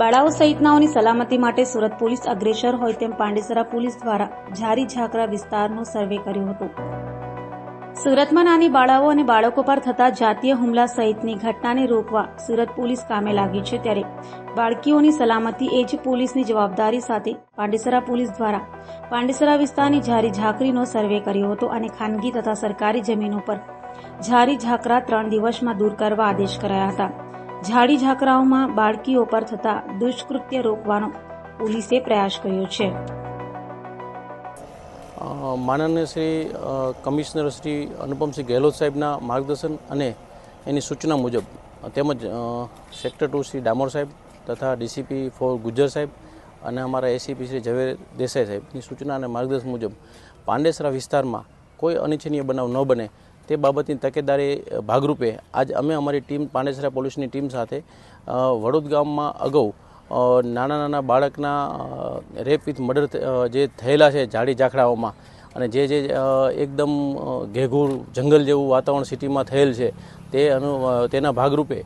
બાળાઓ સહિતનાઓની સલામતી માટે સુરત પોલીસ અગ્રેસર હોય તેમ પાંડેસરા પોલીસ દ્વારા ઝારી ઝાકરા વિસ્તારનો સર્વે કર્યો હતો. સુરતમાં નાની બાળાઓ અને બાળકો પર થતા જાતીય હુમલા સહિતની ઘટનાને રોકવા સુરત પોલીસ કામે લાગી છે ત્યારે બાળકીઓની સલામતી એ જ પોલીસની જવાબદારી સાથે પાંડેસરા પોલીસ દ્વારા પાંડેસરા વિસ્તારની ઝારી ઝાકરીનો સર્વે કર્યો હતો અને ખાનગી તથા સરકારી જમીનો પર ઝારી ઝાકરા ત્રણ દિવસમાં દૂર કરવા આદેશ કરાયા હતા. ઝાડી ઝાકરાઓમાં બાળકીઓ પર થતા દુષ્કૃત્ય રોકવાનો પોલીસે પ્રયાસ કર્યો છે. માનનીય શ્રી કમિશનર શ્રી અનુપમસિંહ ગેહલોત સાહેબના માર્ગદર્શન અને એની સૂચના મુજબ, તેમજ સેક્ટર ટુ શ્રી ડામોર સાહેબ તથા ડીસીપી ફોર ગુજ્જર સાહેબ અને અમારા એસીપી શ્રી ઝવેર દેસાઈ સાહેબની સૂચના અને માર્ગદર્શન મુજબ, પાંડેસરા વિસ્તારમાં કોઈ અનિચ્છનીય બનાવ ન બને તે બાબતની તકેદારી ભાગરૂપે આજ અમે અમારી ટીમ, પાંડેસરા પોલીસની ટીમ સાથે વડોદ ગામમાં અગાઉ નાના નાના બાળકના રેપ વિથ મર્ડર જે થયેલા છે ઝાડી ઝાખડાઓમાં અને જે જે એકદમ ઘેઘૂર જંગલ જેવું વાતાવરણ સિટીમાં થયેલ છે, તે અનુ તેના ભાગરૂપે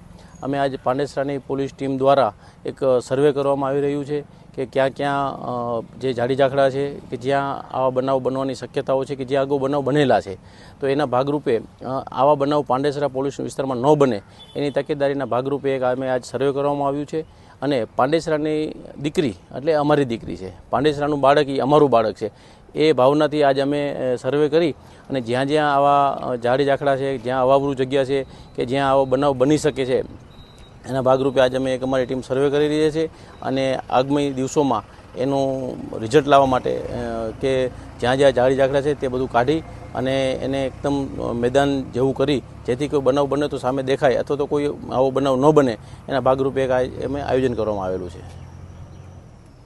અમે આજ પાંડેસરાની પોલીસ ટીમ દ્વારા એક સર્વે કરવામાં આવી રહ્યું છે. કે ક્યાં ક્યાં જે જાડી ઝાખડા છે, કે જ્યાં આવા બનાવ બનવાની શક્યતાઓ છે કે જ્યાં અગાઉ બનાવ બનેલા છે, તો એના ભાગરૂપે આવા બનાવ પાંડેસરા પોલીસ વિસ્તારમાં ન બને. એની તકેદારીના ભાગરૂપે એક અમે આજ સર્વે કરવામાં આવ્યું છે અને પાંડેસરાની દીકરી, એટલે અમારી દીકરી છે. પાંડેસરાનું બાળક એ અમારું બાળક છે. એ ભાવનાથી આજ અમે સર્વે કરી અને જ્યાં જ્યાં આવા ઝાડી ઝાખડા છે, જ્યાં અવાવરૂ જગ્યા છે કે જ્યાં આવો બનાવ બની શકે છે એના ભાગરૂપે આજે અમે એક અમારી ટીમ સર્વે કરી રહી છે અને આગામી દિવસોમાં એનું રિઝલ્ટ લાવવા માટે કે જ્યાં જ્યાં ઝાડી ઝાકડા છે તે બધું કાઢી અને એને એકદમ મેદાન જેવું કરી, જેથી કોઈ બનાવ બને તો સામે દેખાય અથવા તો કોઈ આવો બનાવ ન બને, એના ભાગરૂપે એક અમે આયોજન કરવામાં આવેલું છે.